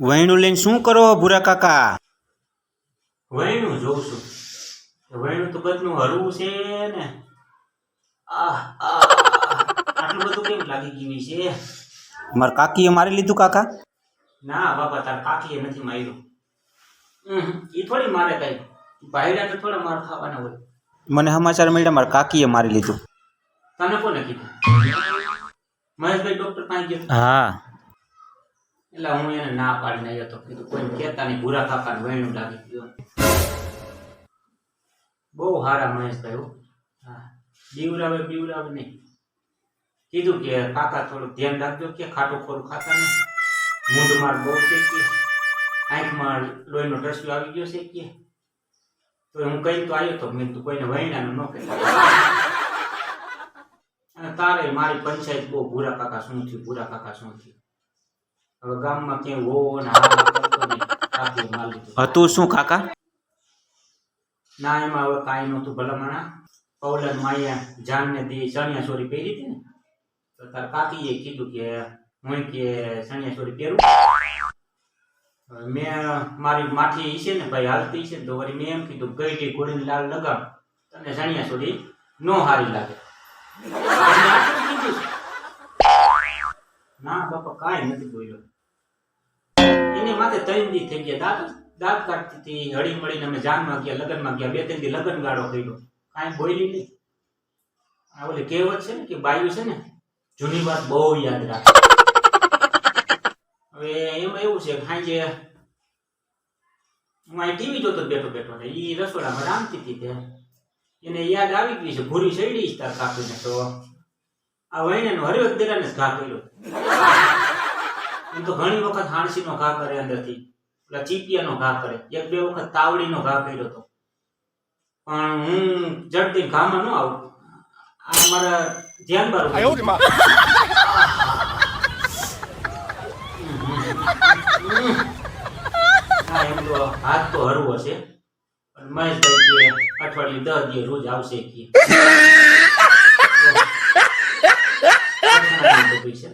વહીણું લઈને શું કરો ભૂરા કાકા? વૈણું જોઉં છું. વૈણું તો બધું હરવું છે ને. આટલું બધું કેમ લાગી ગયું છે? મારા કાકીએ મારી લીધું કાકા? ના બાપા તાર કાકીએ નથી માર્યું. એ થોડી મારે કઈ. ભાઈડા તો થોડા માર ખાવાના હોય. મને સમાચાર મળ્યા મારા કાકીએ મારી લીધું. તને કોને કીધું? મહેશભાઈ ડોક્ટર પાસે ગયો? હા. એટલે હું એને ના પાડીને આવ્યો તો કીધું, કોઈ કહેતા નહીં, ભૂરા કાકાને વહેણું લાગી ગયું. બહુ સારા મહેશભાઈ હો. બીવરાવે બીવરાવે નહીં. કીધું કે, કાકા, થોડુંક ધ્યાન રાખજો કે ખાટું ખોરું ખાતા નહીં. મૂંઢ માર બહુ છે કે? આંખમાં લોહીનો રસ્યો આવી ગયો છે કે? તો હું કઈ તો આવ્યો તો મેં તું કોઈને વૈણાનું ન કહે અને તારે મારી પંચાયત બહુ ભૂરા કાકા શું થયું, ભૂરા કાકા શું થયું? હવે ગામમાં ક્યાંય હોવો ને હા કરતો નહીં. કાકીએ માર લીધું હતું શું કાકા? ના એમાં હવે કાંઈ નહોતું. ભલામણા પૌલન માયા જાનને દી ચણિયા ચોરી પહેરી હતી ને? તો તાર કાકીએ કીધું કે હું કે ચણિયા ચોરી પહેરું. મેં મારી માઠી ઈ છે ને ભાઈ હાલતી છે તો વળી મેં એમ કીધું ગઈ ગઈ ઘોડીને લાલ લગાવ તને ચણિયા ચોરી નો હારી લાગે. ના બાપા કાંઈ નથી બોલ્યો. એને માથે ત્રણ થઈ ગયા. દાંત દાંત કાઢતી હતી, હળી મળીને અમે જાનમાં ગયા, લગ્નમાં ગયા. બે ત્રણ દી લગ્ન ગાળો કર્યો. કાંઈ બોલી નહીં. આ ઓલી કહેવત છે ને કે બાયું છે ને, જૂની વાત બહુ યાદ રાખે. હવે એમાં એવું છે કે જે, હું અહીં ટીવી જોતો બેઠો બેઠો ને એ રસોડામાં રામતી હતી એને યાદ આવી ગઈ છે, ભૂરી સૈડી તાર કાપીને તો. આ વૈણેનો હરિવત દેરાને જ ઘા કર્યો. એમ તો ઘણી વખત હાણસીનો ઘા કરે અંદરથી. પેલા ચીપિયાનો ઘા કરે. એક બે વખત તાવડીનો ઘા કર્યો હતો. પણ હું જડતી ઘામાં ન આવું. આ મારા ધ્યાન બારું હા એમ તો હાથ તો હરવો છે. પણ મહેશભાઈ કે અઠવાડિયે દસ દિવસ રોજ આવશે કે. છે.